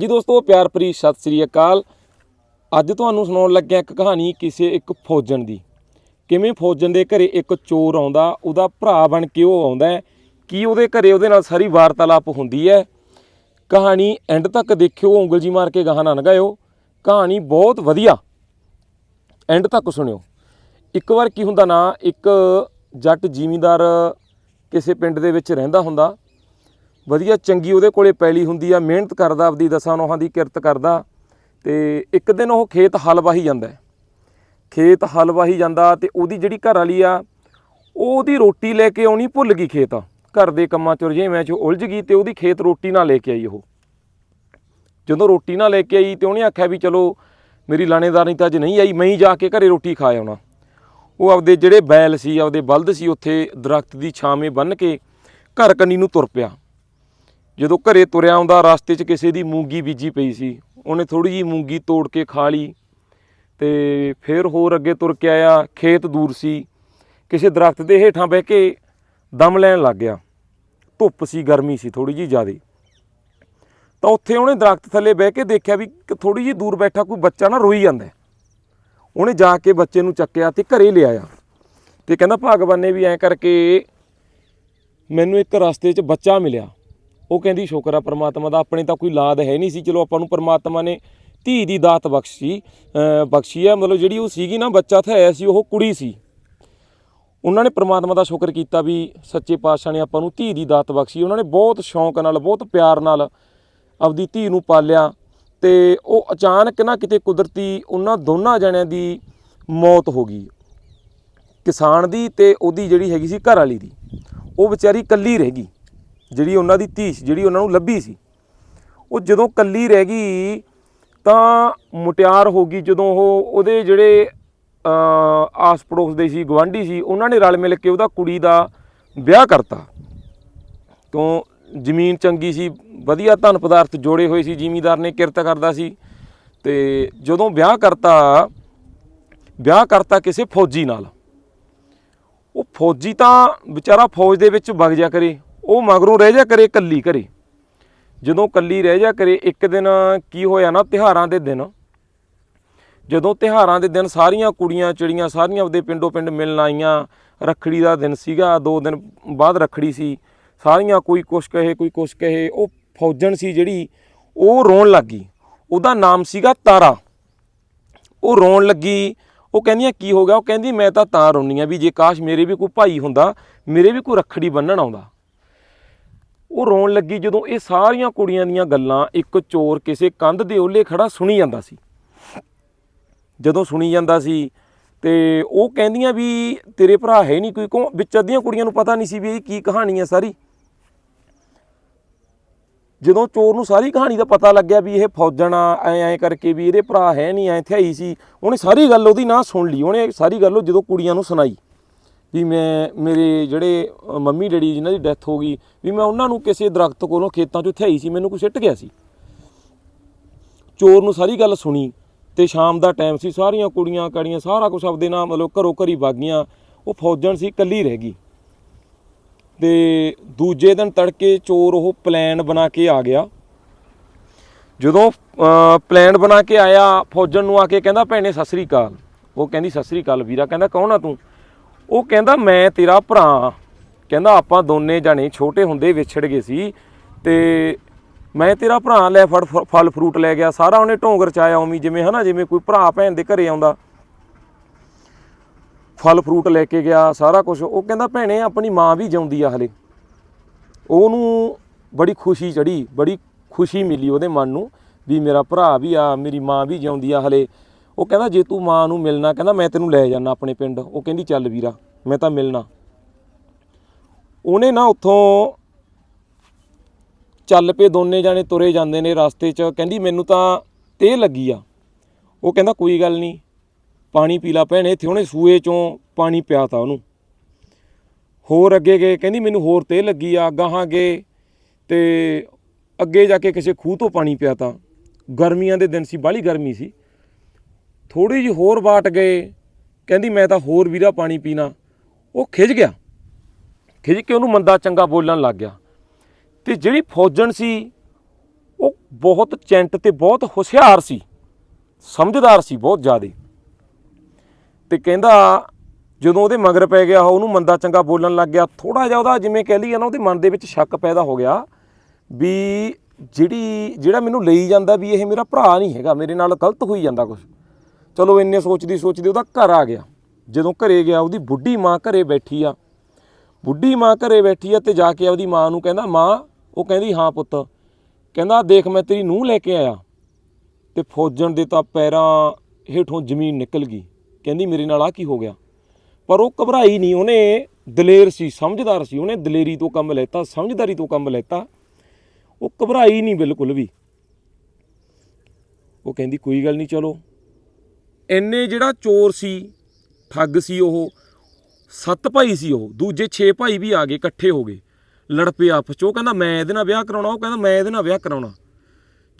ਜੀ ਦੋਸਤੋ, ਪਿਆਰ ਭਰੀ ਸਤਿ ਸ੍ਰੀ ਅਕਾਲ। ਅੱਜ ਤੁਹਾਨੂੰ ਸੁਣਾਉਣ ਲੱਗਿਆ ਇੱਕ ਕਹਾਣੀ ਕਿਸੇ ਇੱਕ ਫੌਜਣ ਦੀ। ਕਿਵੇਂ ਫੌਜਣ ਦੇ ਘਰੇ ਇੱਕ ਚੋਰ ਆਉਂਦਾ, ਉਹਦਾ ਭਰਾ ਬਣ ਕੇ ਉਹ ਆਉਂਦਾ ਕੀ ਉਹਦੇ ਘਰੇ ਉਹਦੇ ਨਾਲ ਸਾਰੀ ਵਾਰਤਾਲਾਪ ਹੁੰਦੀ ਹੈ? ਕਹਾਣੀ ਐਂਡ ਤੱਕ ਦੇਖਿਓ, ਉਂਗਲ ਜੀ ਮਾਰ ਕੇ ਗਾਹਾਂ ਨਾ ਲਗਾਇਓ। ਕਹਾਣੀ ਬਹੁਤ ਵਧੀਆ। ਐਂਡ ਤੱਕ ਸੁਣਿਓ। ਇੱਕ ਵਾਰ ਕੀ ਹੁੰਦਾ ਨਾ, ਇੱਕ ਜੱਟ ਜ਼ਿਮੀਂਦਾਰ ਕਿਸੇ ਪਿੰਡ ਦੇ ਵਿੱਚ ਰਹਿੰਦਾ ਹੁੰਦਾ। ਵਧੀਆ, ਚੰਗੀ ਉਹਦੇ ਕੋਲੇ ਪੈਲੀ ਹੁੰਦੀ ਆ, ਮਿਹਨਤ ਕਰਦਾ, ਆਪਦੀ ਦਸਾਂ ਨੋਹਾਂ ਦੀ ਕਿਰਤ ਕਰਦਾ। ਤੇ ਇੱਕ ਦਿਨ ਉਹ ਖੇਤ ਹਲ ਵਾਹੀ ਜਾਂਦਾ ਖੇਤ ਹਲ ਵਾਹੀ ਜਾਂਦਾ ਤੇ ਉਹਦੀ ਜਿਹੜੀ ਘਰ ਵਾਲੀ ਆ, ਉਹ ਉਹਦੀ ਰੋਟੀ ਲੈ ਕੇ ਆਉਣੀ ਭੁੱਲ ਗਈ ਖੇਤ। ਘਰ ਦੇ ਕੰਮਾਂ ਚ ਰੁਝੇਵਿਆਂ ਚ ਉਲਝ ਗਈ ਤੇ ਉਹਦੀ ਖੇਤ ਰੋਟੀ ਨਾ ਲੈ ਕੇ ਆਈ ਉਹ। ਜਦੋਂ ਰੋਟੀ ਨਾ ਲੈ ਕੇ ਆਈ ਤੇ ਉਹਨੇ ਆਖਿਆ ਵੀ ਚਲੋ, ਮੇਰੀ ਲਾਣੇਦਾਰਨੀ ਤਾਂ ਅੱਜ ਨਹੀਂ ਆਈ, ਮੈਂ ਹੀ ਜਾ ਕੇ ਘਰੇ ਰੋਟੀ ਖਾ ਆਉਣਾ। ਉਹ ਆਪਦੇ ਜਿਹੜੇ ਬੈਲ ਸੀ, ਆਪਦੇ ਬਲਦ ਸੀ, ਉੱਥੇ ਦਰਖਤ ਦੀ ਛਾਵੇਂ ਬੰਨ੍ਹ ਕੇ ਘਰ ਕੰਨੀ ਨੂੰ ਤੁਰ ਪਿਆ। ਜਦੋਂ ਘਰੇ ਤੁਰਿਆ ਆਉਂਦਾ, ਰਸਤੇ 'ਚ ਕਿਸੇ ਦੀ ਮੂੰਗੀ ਬੀਜੀ ਪਈ ਸੀ। ਉਹਨੇ ਥੋੜੀ ਜੀ ਮੂੰਗੀ ਤੋੜ ਕੇ ਖਾ ਲਈ ਤੇ ਫਿਰ ਹੋਰ ਅੱਗੇ ਤੁਰ ਕੇ ਆਇਆ, ਖੇਤ ਦੂਰ ਸੀ। ਕਿਸੇ ਦਰਖਤ ਦੇ ਹੇਠਾਂ ਬਹਿ ਕੇ ਦਮ ਲੈਣ ਲੱਗ ਗਿਆ। ਧੁੱਪ ਸੀ, ਗਰਮੀ ਸੀ ਥੋੜੀ ਜੀ ਜ਼ਿਆਦੇ। ਤਾਂ ਉੱਥੇ ਉਹਨੇ ਦਰਖਤ ਥੱਲੇ ਬਹਿ ਕੇ ਦੇਖਿਆ ਵੀ ਥੋੜੀ ਜੀ ਦੂਰ ਬੈਠਾ ਕੋਈ ਬੱਚਾ ਨਾ ਰੋਈ ਜਾਂਦਾ ਉਹਨੇ ਜਾ ਕੇ ਬੱਚੇ ਨੂੰ ਚੱਕਿਆ ਤੇ ਘਰੇ ਲਿਆਇਆ ਤੇ ਕਹਿੰਦਾ, ਭਗਵਾਨ ਨੇ ਵੀ ਐਂ ਕਰਕੇ ਮੈਨੂੰ ਇੱਕ ਰਸਤੇ 'ਚ ਬੱਚਾ ਮਿਲਿਆ। ਉਹ ਕਹਿੰਦੀ, ਸ਼ੁਕਰ ਆ ਪਰਮਾਤਮਾ ਦਾ, ਆਪਣੇ ਤਾਂ ਕੋਈ ਲਾਦ ਹੈ ਨਹੀਂ ਸੀ। ਚਲੋ ਆਪਾਂ ਨੂੰ ਪਰਮਾਤਮਾ ਨੇ ਧੀ ਦੀ ਦਾਤ ਬਖਸ਼ੀ ਬਖਸ਼ੀ ਆ। ਮਤਲਬ ਜਿਹੜੀ ਉਹ ਸੀਗੀ ਨਾ, ਬੱਚਾ ਤਾਂ ਸੀ, ਉਹ ਕੁੜੀ ਸੀ। ਉਹਨਾਂ ਨੇ ਪ੍ਰਮਾਤਮਾ ਦਾ ਸ਼ੁਕਰ ਕੀਤਾ ਵੀ ਸੱਚੇ ਪਾਤਸ਼ਾਹ ਨੇ ਆਪਾਂ ਨੂੰ ਧੀ ਦੀ ਦਾਤ ਬਖਸ਼ੀ। ਉਹਨਾਂ ਨੇ ਬਹੁਤ ਸ਼ੌਂਕ ਨਾਲ, ਬਹੁਤ ਪਿਆਰ ਨਾਲ ਆਪਦੀ ਧੀ ਨੂੰ ਪਾਲਿਆ ਤੇ ਉਹ ਅਚਾਨਕ ਨਾ ਕਿਤੇ ਕੁਦਰਤੀ ਉਹਨਾਂ ਦੋਨਾਂ ਜਣਿਆਂ ਦੀ ਮੌਤ ਹੋ ਗਈ। ਕਿਸਾਨ ਦੀ ਤੇ ਉਹਦੀ ਜਿਹੜੀ ਹੈਗੀ ਸੀ ਘਰ ਵਾਲੀ ਦੀ। ਉਹ ਵਿਚਾਰੀ ਇਕੱਲੀ ਰਹਿ ਗਈ। ਜਿਹੜੀ ਉਹਨਾਂ ਦੀ ਧੀ ਸੀ, ਜਿਹੜੀ ਉਹਨਾਂ ਨੂੰ ਲੱਭੀ ਸੀ। ਉਹ ਜਦੋਂ ਕੱਲੀ ਰਹਿ ਗਈ, ਤਾਂ ਮੁਟਿਆਰ ਹੋ ਗਈ ਜਦੋਂ ਉਹ ਉਹਦੇ ਜਿਹੜੇ ਆਸ ਪੜੋਸ ਦੇ ਸੀ ਗਵਾਂਢੀ ਸੀ, ਉਹਨਾਂ ਨੇ ਰਲ ਮਿਲ ਕੇ ਉਹਦਾ ਕੁੜੀ ਦਾ ਵਿਆਹ ਕਰਤਾ। ਤੋਂ ਜ਼ਮੀਨ ਚੰਗੀ ਸੀ, ਵਧੀਆ ਧਨ ਪਦਾਰਥ ਜੋੜੇ ਹੋਏ ਸੀ, ਜ਼ਿਮੀਦਾਰ ਨੇ ਕਿਰਤ ਕਰਦਾ ਸੀ। ਤੇ ਜਦੋਂ ਵਿਆਹ ਕਰਤਾ ਵਿਆਹ ਕਰਤਾ ਕਿਸੇ ਫੌਜੀ ਨਾਲ। ਉਹ ਫੌਜੀ ਤਾਂ ਵਿਚਾਰਾ ਫੌਜ ਦੇ ਵਿੱਚ ਵਗ ਜਾ ਕਰੇ। ਉਹ ਮਗਰੋਂ ਰਹਿ ਜਾ ਕਰੇ ਕੱਲੀ ਘਰੇ। ਜਦੋਂ ਕੱਲੀ ਰਹਿ ਜਾ ਕਰੇ, ਇੱਕ ਦਿਨ ਕੀ ਹੋਇਆ ਨਾ ਤਿਹਾਰਾਂ ਦੇ ਦਿਨ। ਜਦੋਂ ਤਿਹਾਰਾਂ ਦੇ ਦਿਨ ਸਾਰੀਆਂ ਕੁੜੀਆਂ ਚਿੜੀਆਂ ਸਾਰੀਆਂ ਆਪਦੇ ਪਿੰਡੋਂ ਪਿੰਡ ਮਿਲਣ ਆਈਆਂ, ਰੱਖੜੀ ਦਾ ਦਿਨ ਸੀਗਾ, ਦੋ ਦਿਨ ਬਾਅਦ ਰੱਖੜੀ ਸੀ, ਸਾਰੀਆਂ ਕੋਈ ਕੁਛ ਕਹੇ, ਕੋਈ ਕੁਛ ਕਹੇ, ਉਹ ਫੌਜਣ ਸੀ ਜਿਹੜੀ, ਉਹ ਰੋਣ ਲੱਗੀ। ਉਹਦਾ ਨਾਮ ਸੀਗਾ ਤਾਰਾ। ਉਹ ਰੋਣ ਲੱਗੀ, ਉਹ ਕਹਿੰਦੀਆਂ ਕੀ ਹੋ ਗਿਆ? ਉਹ ਕਹਿੰਦੀ, ਮੈਂ ਤਾਂ ਤਾਂ ਰੋਨੀ ਆ ਵੀ ਜੇ ਕਾਸ਼ ਮੇਰੇ ਵੀ ਕੋਈ ਭਾਈ ਹੁੰਦਾ, ਮੇਰੇ ਵੀ ਕੋਈ ਰੱਖੜੀ ਬੰਨਣ ਆਉਂਦਾ। ਉਹ ਰੋਣ ਲੱਗੀ ਜਦੋਂ ਇਹ ਸਾਰੀਆਂ ਕੁੜੀਆਂ ਦੀਆਂ ਗੱਲਾਂ ਇੱਕ ਚੋਰ ਕਿਸੇ ਕੰਧ ਦੇ ਓਲੇ ਖੜਾ ਸੁਣੀ ਜਾਂਦਾ ਸੀ। ਜਦੋਂ ਸੁਣੀ ਜਾਂਦਾ ਸੀ ਤੇ ਉਹ ਕਹਿੰਦੀਆਂ ਵੀ ਤੇਰੇ ਭਰਾ ਹੈ ਨਹੀਂ ਕੋਈ ਕੋ ਵਿੱਚ ਅੱਧੀਆਂ ਕੁੜੀਆਂ ਨੂੰ ਪਤਾ ਨਹੀਂ ਸੀ ਵੀ ਇਹ ਕੀ ਕਹਾਣੀ ਹੈ ਸਾਰੀ। ਜਦੋਂ ਚੋਰ ਨੂੰ ਸਾਰੀ ਕਹਾਣੀ ਦਾ ਪਤਾ ਲੱਗਿਆ ਵੀ ਇਹ ਫੌਜਣ ਆ, ਐ ਐ ਕਰਕੇ ਵੀ ਇਹਦੇ ਭਰਾ ਹੈ ਨਹੀਂ, ਐ ਥਿਆਈ ਸੀ, ਉਹਨੇ ਸਾਰੀ ਗੱਲ ਉਹਦੀ ਨਾ ਸੁਣ ਲਈ, ਉਹਨੇ ਸਾਰੀ ਗੱਲ ਉਹ ਜਦੋਂ ਕੁੜੀਆਂ ਨੂੰ ਸੁਣਾਈ। ਵੀ ਮੈਂ, ਮੇਰੇ ਜਿਹੜੇ ਮੰਮੀ ਡੈਡੀ ਜਿਨ੍ਹਾਂ ਦੀ ਡੈਥ ਹੋ ਗਈ, ਵੀ ਮੈਂ ਉਹਨਾਂ ਨੂੰ ਕਿਸੇ ਦਰਖਤ ਕੋਲੋਂ ਖੇਤਾਂ 'ਚੋਂ ਥਿਆਈ ਸੀ, ਮੈਨੂੰ ਕੋਈ ਸਿੱਟ ਗਿਆ ਸੀ। ਚੋਰ ਨੂੰ ਸਾਰੀ ਗੱਲ ਸੁਣੀ ਤੇ ਸ਼ਾਮ ਦਾ ਟਾਈਮ ਸੀ, ਸਾਰੀਆਂ ਕੁੜੀਆਂ ਕੜੀਆਂ ਸਾਰਾ ਕੁਝ ਆਪਦੇ ਨਾਲ ਮਤਲਬ ਘਰੋਂ ਘਰੀ ਵਾਗੀਆਂ ਉਹ ਫੌਜਣ ਸੀ, ਇਕੱਲੀ ਰਹਿ ਗਈ। ਤੇ ਦੂਜੇ ਦਿਨ ਤੜਕੇ ਚੋਰ ਉਹ ਪਲਾਨ ਬਣਾ ਕੇ ਆ ਗਿਆ। ਜਦੋਂ ਪਲਾਨ ਬਣਾ ਕੇ ਆਇਆ, ਫੌਜਣ ਨੂੰ ਆ ਕੇ ਕਹਿੰਦਾ, ਭੈਣੇ, ਸਤਿ ਸ੍ਰੀ ਅਕਾਲ। ਉਹ ਕਹਿੰਦੀ, ਸਤਿ ਸ੍ਰੀ ਅਕਾਲ ਵੀਰਾ। ਕਹਿੰਦਾ, ਕੌਣ ਆ ਤੂੰ? ਉਹ ਕਹਿੰਦਾ, ਮੈਂ ਤੇਰਾ ਭਰਾ ਕਹਿੰਦਾ, ਆਪਾਂ ਦੋਨੇ ਜਾਣੇ ਛੋਟੇ ਹੁੰਦੇ ਵਿਛੜ ਗਏ ਸੀ ਤੇ ਮੈਂ ਤੇਰਾ ਭਰਾ ਲੈ ਫੜ ਫ- ਫਲ ਫਰੂਟ ਲੈ ਗਿਆ। ਸਾਰਾ ਉਹਨੇ ਢੋਂਗਰ ਚਾਇਆ ਉਵੇਂ ਜਿਵੇਂ ਹਨਾ, ਜਿਵੇਂ ਕੋਈ ਭਰਾ ਭੈਣ ਦੇ ਘਰੇ ਆਉਂਦਾ। ਫਲ ਫਰੂਟ ਲੈ ਕੇ ਗਿਆ, ਸਾਰਾ ਕੁਝ ਉਹ ਕਹਿੰਦਾ, ਭੈਣੇ, ਆਪਣੀ ਮਾਂ ਵੀ ਜਿਉਂਦੀ ਆ ਹਲੇ। ਉਹਨੂੰ ਬੜੀ ਖੁਸ਼ੀ ਚੜੀ ਬੜੀ ਖੁਸ਼ੀ ਮਿਲੀ ਉਹਦੇ ਮਨ ਨੂੰ ਵੀ ਮੇਰਾ ਭਰਾ ਵੀ ਆ, ਮੇਰੀ ਮਾਂ ਵੀ ਜਿਉਂਦੀ ਆ ਹਲੇ। ਉਹ ਕਹਿੰਦਾ, ਜੇ ਤੂੰ ਮਾਂ ਨੂੰ ਮਿਲਣਾ, ਕਹਿੰਦਾ, ਮੈਂ ਤੈਨੂੰ ਲੈ ਜਾਣਾ ਆਪਣੇ ਪਿੰਡ। ਉਹ ਕਹਿੰਦੀ, ਚੱਲ ਵੀਰਾ। ਮੈਂ ਤਾਂ ਮਿਲਣਾ। ਉਹਨੇ ਨਾ ਉੱਥੋਂ ਚੱਲ ਪਏ ਦੋਨੇ ਜਾਣੇ ਤੁਰੇ ਜਾਂਦੇ ਨੇ ਰਸਤੇ 'ਚ। ਕਹਿੰਦੀ ਮੈਨੂੰ ਤਾਂ ਤੇ ਲੱਗੀ ਆ। ਉਹ ਕਹਿੰਦਾ ਕੋਈ ਗੱਲ ਨਹੀਂ, ਪਾਣੀ ਪੀ ਲਾ ਭੈਣੇ, ਇੱਥੇ ਉਹਨੇ ਸੂਏ 'ਚੋਂ ਪਾਣੀ ਪਿਆਤਾ ਉਹਨੂੰ। ਹੋਰ ਅੱਗੇ ਗਏ, ਕਹਿੰਦੀ ਮੈਨੂੰ ਹੋਰ ਤੇਹ ਲੱਗੀ ਆ ਗਾਹਾਂ ਗਏ ਤੇ ਅੱਗੇ ਜਾ ਕੇ ਕਿਸੇ ਖੂਹ ਤੋਂ ਪਾਣੀ ਪਿਆਤਾ ਗਰਮੀਆਂ ਦੇ ਦਿਨ ਸੀ, ਬਾਹਲੀ ਗਰਮੀ ਸੀ। ਥੋੜੀ ਜਿਹੀ ਹੋਰ ਬਾਟ ਗਏ। ਕਹਿੰਦੀ ਮੈਂ ਤਾਂ ਹੋਰ ਵੀਰਾ ਪਾਣੀ ਪੀਣਾ। ਉਹ ਖਿੱਚ ਗਿਆ। ਖਿੱਚ ਕੇ ਉਹਨੂੰ ਮੰਦਾ ਚੰਗਾ ਬੋਲਣ ਲੱਗ ਗਿਆ। ਤੇ ਜਿਹੜੀ ਫੌਜਣ ਸੀ, ਉਹ ਬਹੁਤ ਚੈਂਟ ਤੇ ਬਹੁਤ ਹੁਸ਼ਿਆਰ ਸੀ। ਸਮਝਦਾਰ ਸੀ ਬਹੁਤ ਜ਼ਿਆਦਾ। ਤੇ ਕਹਿੰਦਾ, ਜਦੋਂ ਉਹਦੇ ਮਗਰ ਪੈ ਗਿਆ, ਉਹਨੂੰ ਮੰਦਾ ਚੰਗਾ ਬੋਲਣ ਲੱਗ ਗਿਆ। ਥੋੜਾ ਜਿਹਾ ਉਹਦਾ ਜਿਵੇਂ ਕਹਿ ਲਈਏ ਨਾ, ਉਹਦੇ ਮਨ ਦੇ ਵਿੱਚ ਸ਼ੱਕ ਪੈਦਾ ਹੋ ਗਿਆ ਵੀ ਜਿਹੜੀ, ਜਿਹੜਾ ਮੈਨੂੰ ਲਈ ਜਾਂਦਾ ਵੀ ਇਹ ਮੇਰਾ ਭਰਾ ਨਹੀਂ ਹੈਗਾ, ਮੇਰੇ ਨਾਲ ਗਲਤ ਹੋਈ ਜਾਂਦਾ ਕੁਝ ਚਲੋ ਇੰਨੇ ਸੋਚਦੀ ਸੋਚਦੀ ਉਹਦਾ ਘਰ ਆ ਗਿਆ। ਜਦੋਂ ਘਰੇ ਗਿਆ, ਉਹਦੀ ਬੁੱਢੀ ਮਾਂ ਘਰੇ ਬੈਠੀ ਆ। ਬੁੱਢੀ ਮਾਂ ਘਰੇ ਬੈਠੀ ਆ ਤੇ ਜਾ ਕੇ ਉਹਦੀ ਮਾਂ ਨੂੰ ਕਹਿੰਦਾ, ਮਾਂ, ਉਹ ਕਹਿੰਦੀ, ਹਾਂ ਪੁੱਤ। ਕਹਿੰਦਾ, ਦੇਖ, ਮੈਂ ਤੇਰੀ ਨੂੰਹ ਲੈ ਕੇ ਆਇਆ। ਤੇ ਫੌਜਣ ਦੇ ਤਾਂ ਪੈਰਾਂ ਹੇਠੋਂ ਜ਼ਮੀਨ ਨਿਕਲ ਗਈ। ਕਹਿੰਦੀ, ਮੇਰੇ ਨਾਲ ਆ ਕੀ ਹੋ ਗਿਆ? ਪਰ ਉਹ ਘਬਰਾਈ ਨਹੀਂ, ਉਹਨੇ ਦਲੇਰ ਸੀ, ਸਮਝਦਾਰ ਸੀ। ਉਹਨੇ ਦਲੇਰੀ ਤੋਂ ਕੰਮ ਲੈਤਾ, ਸਮਝਦਾਰੀ ਤੋਂ ਕੰਮ ਲੈਤਾ। ਉਹ ਘਬਰਾਈ ਨਹੀਂ ਬਿਲਕੁਲ ਵੀ। ਉਹ ਕਹਿੰਦੀ, ਕੋਈ ਗੱਲ ਨਹੀਂ, ਚਲੋ। ਇੰਨੇ ਜਿਹੜਾ ਚੋਰ ਸੀ ਠੱਗ ਸੀ ਉਹ, ਸੱਤ ਭਾਈ ਸੀ ਉਹ, ਦੂਜੇ 6 ਭਾਈ ਵੀ ਆ ਗਏ, ਇਕੱਠੇ ਹੋ ਗਏ। ਲੜ ਪਏ ਆਪਸ ਚ, ਉਹ ਕਹਿੰਦਾ ਮੈਂ ਇਹਦੇ ਨਾਲ ਵਿਆਹ ਕਰਾਉਣਾ, ਉਹ ਕਹਿੰਦਾ ਮੈਂ ਇਹਦੇ ਨਾਲ ਵਿਆਹ ਕਰਾਉਣਾ।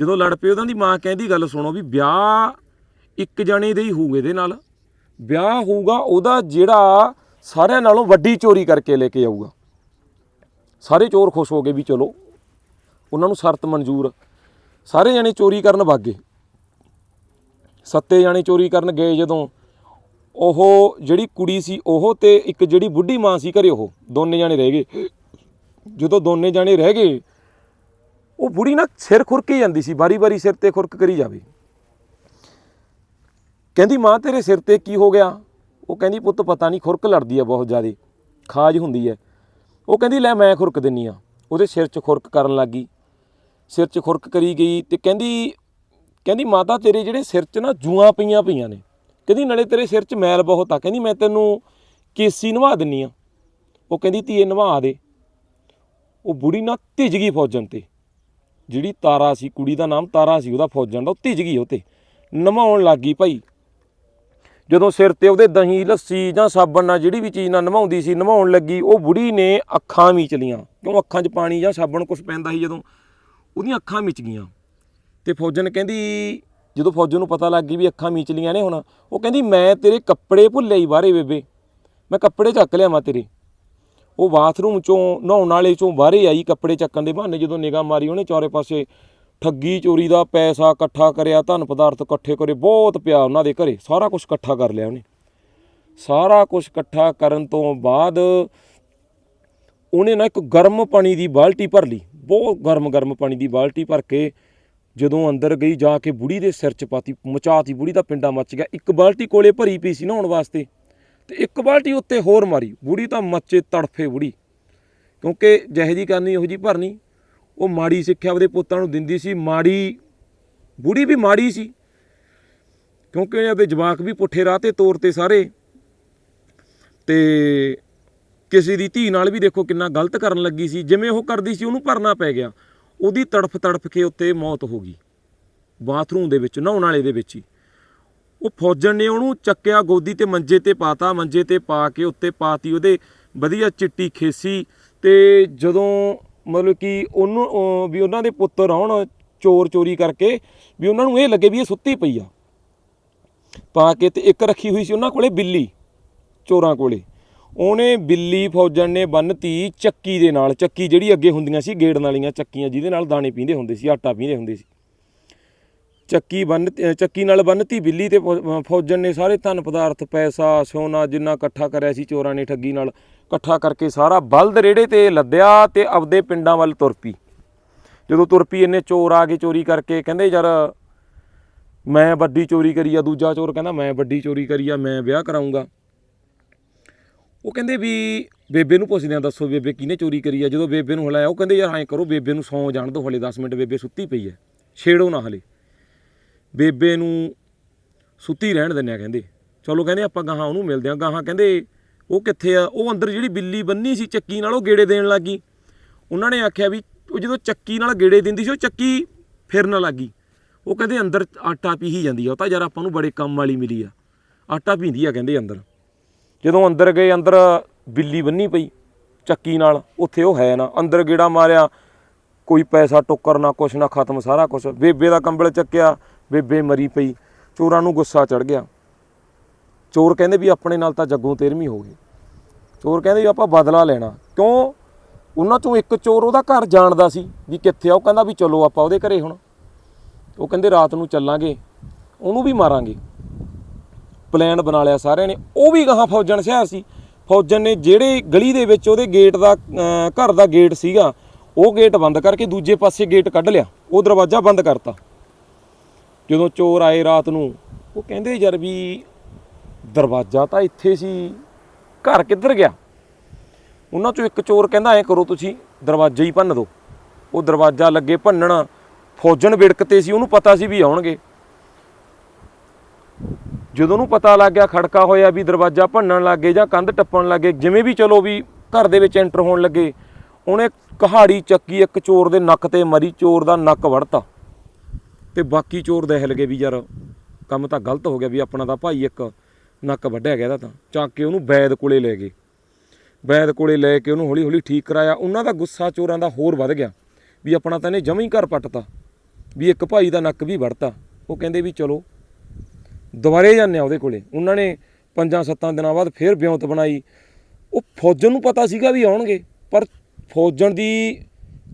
ਜਦੋਂ ਲੜ ਪਏ ਉਹਨਾਂ ਦੀ ਮਾਂ ਕਹਿੰਦੀ ਗੱਲ ਸੁਣੋ ਵੀ ਵਿਆਹ ਇੱਕ ਜਣੇ ਦੇ ਹੀ ਹੋਊ ਇਹਦੇ ਨਾਲ। ਵਿਆਹ ਹੋਊਗਾ, ਉਹਦਾ ਜਿਹੜਾ ਸਾਰਿਆਂ ਨਾਲੋਂ ਵੱਡੀ ਚੋਰੀ ਕਰਕੇ ਲੈ ਕੇ ਆਊਗਾ। ਸਾਰੇ ਚੋਰ ਖੁਸ਼ ਹੋ ਗਏ ਵੀ ਚਲੋ, ਉਹਨਾਂ ਨੂੰ ਸ਼ਰਤ ਮਨਜ਼ੂਰ। ਸਾਰੇ ਜਣੇ ਚੋਰੀ ਕਰਨ ਵਗ ਗਏ। ਸੱਤੇ ਜਾਣੇ ਚੋਰੀ ਕਰਨ ਗਏ ਜਦੋਂ ਉਹ ਜਿਹੜੀ ਕੁੜੀ ਸੀ, ਉਹ ਤੇ ਇੱਕ ਜਿਹੜੀ ਬੁੱਢੀ ਮਾਂ ਸੀ ਘਰੇ ਉਹ, ਦੋਨੇ ਜਾਣੇ ਰਹਿ ਗਏ। ਜਦੋਂ ਦੋਨੇ ਜਾਣੇ ਰਹਿ ਗਏ, ਉਹ ਬੁੜੀ ਨਾ ਸਿਰ ਖੁਰਕੀ ਜਾਂਦੀ ਸੀ ਬਾਰੀ-ਬਾਰੀ ਸਿਰ ਤੇ ਖੁਰਕ ਕਰੀ ਜਾਵੇ। ਕਹਿੰਦੀ, ਮਾਂ, ਤੇਰੇ ਸਿਰ ਤੇ ਕੀ ਹੋ ਗਿਆ? ਉਹ ਕਹਿੰਦੀ, ਪੁੱਤ, ਪਤਾ ਨਹੀਂ, ਖੁਰਕ ਲੜਦੀ ਆ ਬਹੁਤ ਜ਼ਿਆਦੀ, ਖਾਜ ਹੁੰਦੀ ਹੈ ਉਹ ਕਹਿੰਦੀ, ਲੈ, ਮੈਂ ਖੁਰਕ ਦਿੰਨੀ ਆ। ਉਹਦੇ ਸਿਰ 'ਚ ਖੁਰਕ ਕਰਨ ਲੱਗੀ। ਸਿਰ 'ਚ ਖੁਰਕ ਕਰੀ ਗਈ ਤੇ ਕਹਿੰਦੀ ਕਹਿੰਦੀ, ਮਾਤਾ, ਤੇਰੇ ਜਿਹੜੇ ਸਿਰ 'ਚ ਨਾ ਜੂਆਂ ਪਈਆਂ ਪਈਆਂ ਨੇ ਕਹਿੰਦੀ, ਨਾਲੇ ਤੇਰੇ ਸਿਰ 'ਚ ਮੈਲ ਬਹੁਤ ਆ। ਕਹਿੰਦੀ, ਮੈਂ ਤੈਨੂੰ ਕੇਸੀ ਨਵਾ ਦਿੰਨੀ ਆ। ਉਹ ਕਹਿੰਦੀ, ਧੀਏ, ਨਵਾ ਦੇ। ਉਹ ਬੁੜੀ ਨਾ ਧਿਜ ਗਈ ਫੌਜਣ ਤੇ। ਜਿਹੜੀ ਤਾਰਾ ਸੀ, ਕੁੜੀ ਦਾ ਨਾਮ ਤਾਰਾ ਸੀ, ਉਹਦਾ ਫੌਜਣ ਦਾ ਉਹ ਭਿੱਜ ਗਈ ਉਹ ਤੇ। ਨਵਾਉਣ ਲੱਗ ਗਈ ਭਾਈ। ਜਦੋਂ ਸਿਰ ਤੇ ਉਹਦੇ ਦਹੀਂ, ਲੱਸੀ ਜਾਂ ਸਾਬਣ ਨਾਲ ਜਿਹੜੀ ਵੀ ਚੀਜ਼ ਨਾਲ ਨਵਾਉਂਦੀ ਸੀ, ਨਵਾਉਣ ਲੱਗੀ, ਉਹ ਬੁੜੀ ਨੇ ਅੱਖਾਂ ਮੀਚ ਲੀਆਂ। ਕਿਉਂ? ਅੱਖਾਂ 'ਚ ਪਾਣੀ ਜਾਂ ਸਾਬਣ ਕੁਝ ਪੈਂਦਾ ਸੀ ਜਦੋਂ ਉਹਦੀਆਂ ਅੱਖਾਂ ਮੀਚ ਗਈਆਂ। ਤੇ ਫੌਜਣ ਕਹਿੰਦੀ ਜਦੋਂ ਫੌਜਣ ਨੂੰ ਪਤਾ ਲੱਗ ਗਈ ਵੀ ਅੱਖਾਂ ਮੀਚਲੀਆਂ ਨੇ ਹੁਣ, ਉਹ ਕਹਿੰਦੀ, ਮੈਂ ਤੇਰੇ ਕੱਪੜੇ ਭੁੱਲੇ ਹੀ ਬਾਹਰੇ ਬੇਬੇ। ਮੈਂ ਕੱਪੜੇ ਚੱਕ ਲਿਆਵਾਂ ਤੇਰੇ। ਉਹ ਬਾਥਰੂਮ ਚੋਂ, ਨਹਾਉਣ ਵਾਲੇ ਚੋਂ ਬਾਹਰੇ ਆਈ ਕੱਪੜੇ ਚੱਕਣ ਦੇ ਬਹਾਨੇ, ਜਦੋਂ ਨਿਗਾਹ ਮਾਰੀ ਉਹਨੇ ਚਾਰੇ ਪਾਸੇ ਠੱਗੀ ਚੋਰੀ ਦਾ ਪੈਸਾ ਇਕੱਠਾ ਕਰਿਆ, ਧਨ ਪਦਾਰਥ ਇਕੱਠੇ ਕਰੇ, ਬਹੁਤ ਪਿਆ ਉਹਨਾਂ ਦੇ ਘਰੇ, ਸਾਰਾ ਕੁਝ ਇਕੱਠਾ ਕਰ ਲਿਆ ਉਹਨੇ। ਸਾਰਾ ਕੁਝ ਇਕੱਠਾ ਕਰਨ ਤੋਂ ਬਾਅਦ ਉਹਨੇ ਨਾ ਇੱਕ ਗਰਮ ਪਾਣੀ ਦੀ ਬਾਲਟੀ ਭਰ ਲਈ, ਬਹੁਤ ਗਰਮ ਗਰਮ ਪਾਣੀ ਦੀ ਬਾਲਟੀ ਭਰ ਕੇ ਜਦੋਂ ਅੰਦਰ ਗਈ ਜਾ ਕੇ ਬੁੜੀ ਦੇ ਸਿਰ 'ਚ ਪਾਤੀ, ਮਚਾਤੀ ਬੁੜੀ ਦਾ ਪਿੰਡਾ ਮੱਚ ਗਿਆ। ਇੱਕ ਬਾਲਟੀ ਕੋਲੇ ਭਰੀ ਪਈ ਸੀ ਨਹਾਉਣ ਵਾਸਤੇ। ਤੇ ਇੱਕ ਬਾਲਟੀ ਉੱਤੇ ਹੋਰ ਮਾਰੀ। ਬੁੜੀ ਤਾਂ ਮੱਚੇ ਤੜਫੇ ਬੁੜੀ। ਕਿਉਂਕਿ ਜਿਹੇ ਜੀ ਕਰਨੀ, ਉਹੋ ਜੀ ਭਰਨੀ। ਉਹ ਮਾੜੀ ਸਿੱਖਿਆ ਉਹਦੇ ਪੁੱਤਾਂ ਨੂੰ ਦਿੰਦੀ ਸੀ। ਮਾੜੀ, ਬੁੜੀ ਵੀ ਮਾੜੀ ਸੀ। ਕਿਉਂਕਿ ਉਹਦੇ ਜਵਾਕ ਵੀ ਪੁੱਠੇ ਰਾਹ ਤੇ ਤੋਰ ਤੇ ਸਾਰੇ। ਤੇ ਕਿਸੇ ਦੀ ਧੀ ਨਾਲ ਵੀ ਦੇਖੋ ਕਿੰਨਾ ਗਲਤ ਕਰਨ ਲੱਗੀ ਸੀ। ਜਿਵੇਂ ਉਹ ਕਰਦੀ ਸੀ, ਉਹਨੂੰ ਭਰਨਾ ਪੈ ਗਿਆ। ਉਹਦੀ ਤੜਫ ਤੜਫ ਕੇ ਉੱਤੇ ਮੌਤ ਹੋ ਗਈ। ਬਾਥਰੂਮ ਦੇ ਵਿੱਚ, ਨਹਾਉਣ ਵਾਲੇ ਦੇ ਵਿੱਚ ਹੀ। ਉਹ ਫੌਜਣ ਨੇ ਉਹਨੂੰ ਚੱਕਿਆ ਗੋਦੀ ਤੇ ਮੰਜੇ ਤੇ ਪਾਤਾ, ਮੰਜੇ ਤੇ ਪਾ ਕੇ ਉੱਤੇ ਪਾਤੀ ਉਹਦੇ ਵਧੀਆ ਚਿੱਟੀ ਖੇਸੀ ਤੇ ਜਦੋਂ ਮਤਲਬ ਕਿ ਉਹਨੂੰ ਵੀ ਉਹਨਾਂ ਦੇ ਪੁੱਤਰ ਆਉਣ ਚੋਰ ਚੋਰੀ ਕਰਕੇ, ਵੀ ਉਹਨਾਂ ਨੂੰ ਇਹ ਲੱਗੇ ਵੀ ਇਹ ਸੁੱਤੀ ਪਈ ਆ। ਪਾ ਕੇ ਤੇ ਇੱਕ ਰੱਖੀ ਹੋਈ ਸੀ ਉਹਨਾਂ ਕੋਲੇ ਬਿੱਲੀ, ਚੋਰਾਂ ਕੋਲੇ। ਉਹਨੇ ਬਿੱਲੀ ਫੌਜਣ ਨੇ ਬੰਨਤੀ ਚੱਕੀ ਦੇ ਨਾਲ। ਚੱਕੀ ਜਿਹੜੀ ਅੱਗੇ ਹੁੰਦੀਆਂ ਸੀ, ਗੇੜਨ ਵਾਲੀਆਂ ਚੱਕੀਆਂ, ਜਿਹਦੇ ਨਾਲ ਦਾਣੇ ਪੀਂਦੇ ਹੁੰਦੇ ਸੀ, ਆਟਾ ਪੀਂਦੇ ਹੁੰਦੇ ਸੀ। ਚੱਕੀ ਬੰਨ ਚੱਕੀ ਨਾਲ ਬੰਨਤੀ ਬਿੱਲੀ ਤੇ ਫੌ- ਫੌਜਣ ਨੇ ਸਾਰੇ ਧਨ ਪਦਾਰਥ, ਪੈਸਾ, ਸੋਨਾ ਜਿੰਨਾ ਇਕੱਠਾ ਕਰਿਆ ਸੀ ਚੋਰਾਂ ਨੇ ਠੱਗੀ ਨਾਲ, ਇਕੱਠਾ ਕਰਕੇ ਸਾਰਾ ਬਲਦ ਰੇੜੇ ਤੇ ਲੱਦਿਆ ਤੇ ਆਪਦੇ ਪਿੰਡਾਂ ਵੱਲ ਤੁਰ ਪਈ। ਜਦੋਂ ਤੁਰ ਪਈ, ਇੰਨੇ ਚੋਰ ਆ ਕੇ ਚੋਰੀ ਕਰਕੇ ਕਹਿੰਦੇ, ਯਾਰ, ਮੈਂ ਵੱਡੀ ਚੋਰੀ ਕਰੀ ਆ, ਦੂਜਾ ਚੋਰ ਕਹਿੰਦਾ, ਮੈਂ ਵੱਡੀ ਚੋਰੀ ਕਰੀ ਆ, ਮੈਂ ਵਿਆਹ ਕਰਾਉਂਗਾ ਉਹ ਕਹਿੰਦੇ ਵੀ ਬੇਬੇ ਨੂੰ ਪੁੱਛਦੇ ਆ ਦੱਸੋ ਬੇਬੇ ਕਿਹਨੇ ਚੋਰੀ ਕਰੀ ਆ? ਜਦੋਂ ਬੇਬੇ ਨੂੰ ਹਲਾਇਆ, ਉਹ ਕਹਿੰਦੇ ਯਾਰ ਐਂ ਕਰੋ, ਬੇਬੇ ਨੂੰ ਸੌਂ ਜਾਣ ਦਿਓ ਹਲੇ 10 ਮਿੰਟ, ਬੇਬੇ ਸੁੱਤੀ ਪਈ ਐ ਛੇੜੋ ਨਾ ਹਲੇ। ਬੇਬੇ ਨੂੰ ਸੁੱਤੀ ਰਹਿਣ ਦਿੰਦੇ ਆ ਕਹਿੰਦੇ। ਚਲੋ ਕਹਿੰਦੇ ਆਪਾਂ ਗਾਹਾਂ ਉਹਨੂੰ ਮਿਲਦੇ ਆ ਗਾਹਾਂ ਕਹਿੰਦੇ, ਉਹ ਕਿੱਥੇ ਆ? ਉਹ ਅੰਦਰ ਜਿਹੜੀ ਬਿੱਲੀ ਬੰਨੀ ਸੀ ਚੱਕੀ ਨਾਲ, ਉਹ ਗੇੜੇ ਦੇਣ ਲੱਗੀ। ਉਹਨਾਂ ਨੇ ਆਖਿਆ ਵੀ ਉਹ ਜਦੋਂ ਚੱਕੀ ਨਾਲ ਗੇੜੇ ਦਿੰਦੀ ਸੀ, ਉਹ ਚੱਕੀ ਫਿਰਨ ਲੱਗੀ। ਉਹ ਕਹਿੰਦੇ ਅੰਦਰ ਆਟਾ ਪੀ ਹੀ ਜਾਂਦੀ ਆ। ਉਹ ਤਾਂ ਯਾਰ ਆਪਾਂ ਨੂੰ ਬੜੇ ਕੰਮ ਵਾਲੀ ਮਿਲੀ ਆ। ਆਟਾ ਪੀਂਦੀ ਆ ਕਹਿੰਦੇ ਅੰਦਰ। ਜਦੋਂ ਅੰਦਰ ਗਏ, ਅੰਦਰ ਬਿੱਲੀ ਬੰਨੀ ਪਈ ਚੱਕੀ ਨਾਲ, ਉੱਥੇ ਉਹ ਹੈ ਨਾ। ਅੰਦਰ ਗੇੜਾ ਮਾਰਿਆ, ਕੋਈ ਪੈਸਾ ਟੋਕਰ ਨਾ ਕੁਛ, ਨਾ ਖਤਮ, ਸਾਰਾ ਕੁਛ। ਬੇਬੇ ਦਾ ਕੰਬਲ ਚੱਕਿਆ, ਬੇਬੇ ਮਰੀ ਪਈ, ਚੋਰਾਂ ਨੂੰ ਗੁੱਸਾ ਚੜ ਗਿਆ। ਚੋਰ ਕਹਿੰਦੇ ਵੀ ਆਪਣੇ ਨਾਲ ਤਾਂ ਜੱਗੋਂ ਤੇਰਵੀਂ ਹੋ ਗਈ ਚੋਰ ਕਹਿੰਦੇ ਵੀ ਆਪਾਂ ਬਦਲਾ ਲੈਣਾ। ਕਿਉਂ? ਉਹਨਾਂ ਚੋਂ ਇੱਕ ਚੋਰ ਉਹਦਾ ਘਰ ਜਾਣਦਾ ਸੀ ਵੀ ਕਿੱਥੇ ਆ। ਉਹ ਕਹਿੰਦਾ ਵੀ ਚਲੋ ਆਪਾਂ ਉਹਦੇ ਘਰੇ ਹੁਣ। ਉਹ ਕਹਿੰਦੇ ਰਾਤ ਨੂੰ ਚੱਲਾਂਗੇ, ਉਹਨੂੰ ਵੀ ਮਾਰਾਂਗੇ। ਪਲਾਨ ਬਣਾ ਲਿਆ ਸਾਰਿਆਂ ਨੇ। ਉਹ ਵੀ ਗਾਹਾਂ ਫੌਜਣ ਸ਼ਹਿਰ ਸੀ। ਫੌਜਣ ਨੇ ਜਿਹੜੇ ਗਲੀ ਦੇ ਵਿੱਚ ਉਹਦੇ ਗੇਟ ਦਾ ਘਰ ਦਾ ਗੇਟ ਸੀਗਾ, ਉਹ ਗੇਟ ਬੰਦ ਕਰਕੇ ਦੂਜੇ ਪਾਸੇ ਗੇਟ ਕੱਢ ਲਿਆ। ਉਹ ਦਰਵਾਜ਼ਾ ਬੰਦ ਕਰਤਾ। ਜਦੋਂ ਚੋਰ ਆਏ ਰਾਤ ਨੂੰ, ਉਹ ਕਹਿੰਦੇ ਯਾਰ ਵੀ ਦਰਵਾਜ਼ਾ ਤਾਂ ਇੱਥੇ ਸੀ, ਘਰ ਕਿੱਧਰ ਗਿਆ? ਉਹਨਾਂ ਚੋਂ ਇੱਕ ਚੋਰ ਕਹਿੰਦਾ, ਐ ਕਰੋ ਤੁਸੀਂ, ਦਰਵਾਜ਼ਾ ਹੀ ਭੰਨ ਦਿਓ। ਉਹ ਦਰਵਾਜ਼ਾ ਲੱਗੇ ਭੰਨਣ, ਫੌਜਣ ਵਿੜਕਤੇ ਸੀ, ਉਹਨੂੰ ਪਤਾ ਸੀ ਵੀ ਆਉਣਗੇ। ਜਦੋਂ ਨੂੰ ਪਤਾ ਲੱਗ ਗਿਆ ਖੜਕਾ ਹੋਇਆ ਵੀ ਦਰਵਾਜ਼ਾ ਭੰਨਣ ਲੱਗੇ ਜਾਂ ਕੰਧ ਟੱਪਣ ਲੱਗੇ ਜਿਵੇਂ ਵੀ ਚਲੋ ਵੀ ਘਰ ਦੇ ਵਿੱਚ ਐਂਟਰ ਹੋਣ ਲੱਗੇ, ਉਹਨੇ ਕਹਾੜੀ ਚੱਕੀ ਇੱਕ ਚੋਰ ਦੇ ਨੱਕ ਤੇ ਮਰੀ, ਚੋਰ ਦਾ ਨੱਕ ਵੜਤਾ। ਤੇ ਬਾਕੀ ਚੋਰ ਦੇਖ ਲਗੇ ਵੀ ਯਾਰ ਕੰਮ ਤਾਂ ਗਲਤ ਹੋ ਗਿਆ ਵੀ ਆਪਣਾ ਤਾਂ ਭਾਈ ਇੱਕ ਨੱਕ ਵੱਢਿਆ ਗਿਆ ਇਹਦਾ ਤਾਂ, ਚੱਕ ਕੇ ਉਹਨੂੰ ਬੈਦ ਕੋਲੇ ਲੈ ਗਏ। ਵੈਦ ਕੋਲੇ ਲੈ ਕੇ ਉਹਨੂੰ ਹੌਲੀ ਹੌਲੀ ਠੀਕ ਕਰਾਇਆ, ਉਹਨਾਂ ਦਾ ਗੁੱਸਾ ਚੋਰਾਂ ਦਾ ਹੋਰ ਵੱਧ ਗਿਆ ਵੀ ਆਪਣਾ ਤਾਂ ਇਹਨੇ ਜਮਾਂ ਹੀ ਘਰ ਪੱਟਤਾ, ਵੀ ਇੱਕ ਭਾਈ ਦਾ ਨੱਕ ਵੀ ਵੜਤਾ। ਉਹ ਕਹਿੰਦੇ ਵੀ ਚਲੋ ਦੁਬਾਰੇ ਜਾਂਦੇ ਆ ਉਹਦੇ ਕੋਲੇ। ਉਹਨਾਂ ਨੇ ਪੰਜਾਂ ਸੱਤਾਂ ਦਿਨਾਂ ਬਾਅਦ ਫੇਰ ਬਿਉਂਤ ਬਣਾਈ। ਉਹ ਫੌਜਣ ਨੂੰ ਪਤਾ ਸੀਗਾ ਵੀ ਆਉਣਗੇ, ਪਰ ਫੌਜਣ ਦੀ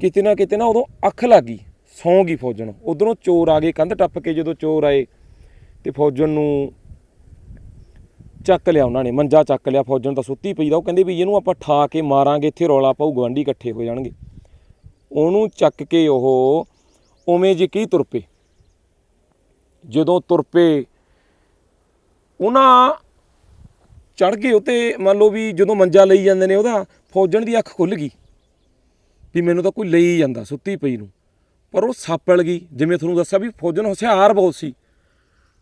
ਕਿਤੇ ਨਾ ਕਿਤੇ ਨਾ ਉਦੋਂ ਅੱਖ ਲੱਗ ਗਈ, ਸੌਂ ਗਈ ਫੌਜਣ। ਉਧਰੋਂ ਚੋਰ ਆ ਗਏ, ਕੰਧ ਟੱਪ ਕੇ ਜਦੋਂ ਚੋਰ ਆਏ ਤੇ ਫੌਜਣ ਨੂੰ ਚੱਕ ਲਿਆ ਉਹਨਾਂ ਨੇ, ਮੰਜਾ ਚੱਕ ਲਿਆ ਫੌਜਣ ਤਾਂ ਸੁੱਤੀ ਪਈ ਦਾ। ਉਹ ਕਹਿੰਦੇ ਵੀ ਇਹਨੂੰ ਆਪਾਂ ਠਾ ਕੇ ਮਾਰਾਂਗੇ, ਇੱਥੇ ਰੌਲਾ ਪਾਊ ਗਵਾਂਢੀ ਇਕੱਠੇ ਹੋ ਜਾਣਗੇ। ਉਹਨੂੰ ਚੱਕ ਕੇ ਉਹ ਉਵੇਂ ਜੀ ਕੀ ਤੁਰ ਪਏ। ਜਦੋਂ ਤੁਰ ਪਏ ਉਹਨਾਂ ਚੜ ਗਏ ਉਤੇ ਮੰਨ ਲਓ ਵੀ ਜਦੋਂ ਮੰਜਾ ਲਈ ਜਾਂਦੇ ਨੇ ਉਹਦਾ, ਫੌਜਣ ਦੀ ਅੱਖ ਖੁੱਲ ਗਈ ਵੀ ਮੈਨੂੰ ਤਾਂ ਕੋਈ ਲਈ ਜਾਂਦਾ, ਸੁੱਤੀ ਪਈ ਨੂੰ। ਪਰ ਉਹ ਸਾਪਲ ਗਈ, ਜਿਵੇਂ ਤੁਹਾਨੂੰ ਦੱਸਿਆ ਵੀ ਫੌਜਣ ਹੁਸ਼ਿਆਰ ਬਹੁਤ ਸੀ,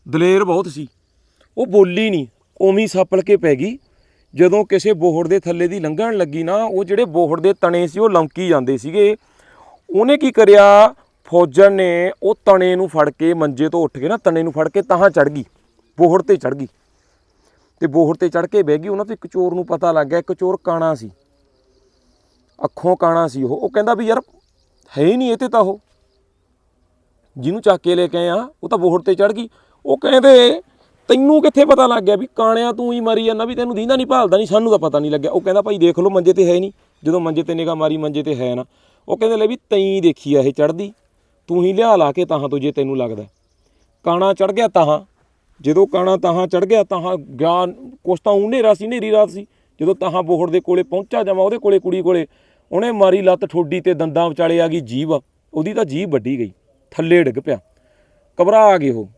ਦਲੇਰ ਬਹੁਤ ਸੀ। ਉਹ ਬੋਲੀ ਨਹੀਂ, ਉਵੇਂ ਹੀ ਸਾਪਲ ਕੇ ਪੈ ਗਈ। ਜਦੋਂ ਕਿਸੇ ਬੋਹੜ ਦੇ ਥੱਲੇ ਦੀ ਲੰਘਣ ਲੱਗੀ ਨਾ, ਉਹ ਜਿਹੜੇ ਬੋਹੜ ਦੇ ਤਣੇ ਸੀ, ਉਹ ਲੰਕੀ ਜਾਂਦੇ ਸੀਗੇ। ਉਹਨੇ ਕੀ ਕਰਿਆ? ਫੌਜਣ ਨੇ ਉਹ ਤਣੇ ਨੂੰ ਫੜ ਕੇ ਮੰਜੇ ਤੋਂ ਉੱਠ ਕੇ ਨਾ, ਤਣੇ ਨੂੰ ਫੜ ਕੇ ਤਾਹਾਂ ਚੜ ਗਈ। ਬੋਹੜ ਤੇ ਚੜ ਗਈ। ਤੇ ਬੋਹੜ ਤੇ ਚੜ ਕੇ ਬਹਿ ਗਈ। ਉਹਨਾਂ ਤੋਂ ਇੱਕ ਚੋਰ ਨੂੰ ਪਤਾ ਲੱਗ ਗਿਆ, ਇੱਕ ਚੋਰ ਕਾਣਾ ਸੀ। ਅੱਖੋਂ ਕਾਣਾ ਸੀ ਉਹ। ਉਹ ਕਹਿੰਦਾ ਵੀ ਯਾਰ, ਹੈ ਹੀ ਨਹੀਂ ਇਹ ਤੇ ਤਾਂ ਉਹ। ਜਿਹਨੂੰ ਚੱਕ ਕੇ ਲੈ ਕੇ ਆਏ ਆ ਉਹ ਤਾਂ ਬੋਹੜ ਤੇ ਚੜ ਗਈ। ਉਹ ਕਹਿੰਦੇ, ਤੈਨੂੰ ਕਿੱਥੇ ਪਤਾ ਲੱਗ ਗਿਆ ਵੀ ਕਾਣਿਆਂ ਤੂੰ ਹੀ ਮਾਰੀ ਜਾਂਦਾ ਵੀ ਤੈਨੂੰ ਦੀਂਦਾ ਨਹੀਂ, ਭਾਲਦਾ ਨਹੀਂ, ਸਾਨੂੰ ਤਾਂ ਪਤਾ ਨਹੀਂ ਲੱਗਿਆ। ਉਹ ਕਹਿੰਦਾ, ਭਾਈ ਦੇਖ ਲਓ, ਮੰਜੇ ਤੇ ਹੈ ਨਹੀਂ। ਜਦੋਂ ਮੰਜੇ ਤੇ ਨਿਗਾ ਮਾਰੀ, ਮੰਜੇ ਤੇ ਹੈ ਨਾ। ਉਹ ਕਹਿੰਦੇ ਲੈ ਵੀ ਤੈਂ ਦੇਖੀ ਆ ਇਹ ਚੜਦੀ ਤੂੰ ਹੀ ਲਿਆ ਲਾ ਕੇ ਤਾਹਾਂ ਤੋਂ ਜੇ ਤੈਨੂੰ ਲੱਗਦਾ। ਕਾਣਾ ਚੜ ਗਿਆ ਤਾਹਾਂ। ਜਦੋਂ ਕਾਣਾ ਤਾਹਾਂ ਚੜ ਗਿਆ, ਤਾਹਾਂ ਗਿਆ ਕੁਛ ਤਾਂ ਉਹ ਹਨੇਰਾ ਸੀ, ਹਨੇਰੀ ਰਾਤ ਸੀ। ਜਦੋਂ ਤਾਹਾਂ ਬੋਹੜ ਦੇ ਕੋਲੇ ਪਹੁੰਚਾ ਜਾਵਾਂ, ਉਹਦੇ ਕੋਲੇ ਕੁੜੀ ਕੋਲੇ, ਉਹਨੇ ਮਾਰੀ ਲੱਤ ਠੋਡੀ ਤੇ ਦੰਦਾਂ ਵਿਚਾਲੇ ਆ ਗਈ ਜੀਭ ਉਹਦੀ ਤਾਂ ਜੀਭ ਵੱਡੀ ਗਈ, ਥੱਲੇ ਡਿੱਗ ਪਿਆ। ਘਬਰਾ ਗਏ ਉਹ,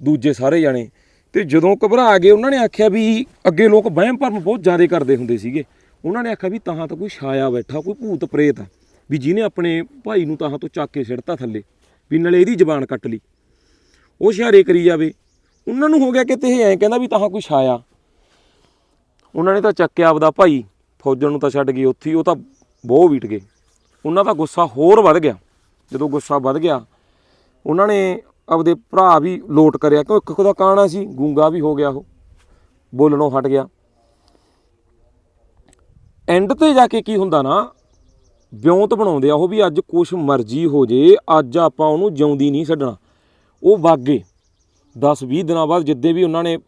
ਦੂਜੇ ਸਾਰੇ ਜਾਣੇ। ਤੇ ਜਦੋਂ ਘਬਰਾ ਗਏ, ਉਹਨਾਂ ਨੇ ਆਖਿਆ ਵੀ ਅੱਗੇ ਲੋਕ ਵਹਿਮ ਭਰਮ ਬਹੁਤ ਜ਼ਿਆਦਾ ਕਰਦੇ ਹੁੰਦੇ ਸੀਗੇ। ਉਹਨਾਂ ਨੇ ਆਖਿਆ ਵੀ ਤਾਹਾਂ ਤਾਂ ਕੋਈ ਛਾਇਆ ਬੈਠਾ, ਕੋਈ ਭੂਤ ਪ੍ਰੇਤ ਆ, ਵੀ ਜਿਹਨੇ ਆਪਣੇ ਭਾਈ ਨੂੰ ਤਾਹਾਂ ਤੋਂ ਚੱਕ ਕੇ ਸਿੜਤਾ ਥੱਲੇ, ਵੀ ਨਾਲੇ ਇਹਦੀ ਜ਼ਬਾਨ ਕੱਟ ਲਈ। ਉਹ ਇਸ਼ਾਰੇ ਕਰੀ ਜਾਵੇ। ਉਹਨਾਂ ਨੂੰ ਹੋ ਗਿਆ ਕਿ ਤੇ ਇਹ ਐਂ ਕਹਿੰਦਾ ਵੀ ਤਾਂ ਕੋਈ ਛਾਇਆ। ਉਹਨਾਂ ਨੇ ਤਾਂ ਚੱਕਿਆ ਆਪਦਾ ਭਾਈ ਫੌਜਣ ਨੂੰ ਤਾਂ ਛੱਡ ਗਏ। ਉੱਥੇ ਹੀ ਉਹ ਤਾਂ ਬਹੁਤ ਵੀਟ ਗਏ। ਉਹਨਾਂ ਦਾ ਗੁੱਸਾ ਹੋਰ ਵੱਧ ਗਿਆ। ਜਦੋਂ ਗੁੱਸਾ ਵੱਧ ਗਿਆ, ਉਹਨਾਂ ਨੇ ਆਪਦੇ ਭਰਾ ਵੀ ਲੋਟ ਕਰਿਆ। ਕਿਉਂ ਇੱਕ ਦਾ ਕਾਣਾ ਸੀ, ਗੂੰਗਾ ਵੀ ਹੋ ਗਿਆ ਉਹ। ਬੋਲਣੋਂ ਹਟ ਗਿਆ। ਐਂਡ ਤੇ ਜਾ ਕੇ ਕੀ ਹੁੰਦਾ ਨਾ, ਵਿਉਂਤ ਬਣਾਉਂਦੇ ਆ। ਉਹ ਵੀ ਅੱਜ ਕੁਛ ਮਰਜ਼ੀ ਹੋ ਜੇ, ਅੱਜ ਆਪਾਂ ਉਹਨੂੰ ਜਿਉਂਦੀ ਨਹੀਂ ਛੱਡਣਾ। ਉਹ ਵਾਗੇ 10 20 ਦਿਨਾਂ ਬਾਅਦ ਜਿੱਦੇ ਵੀ ਉਹਨਾਂ ਨੇ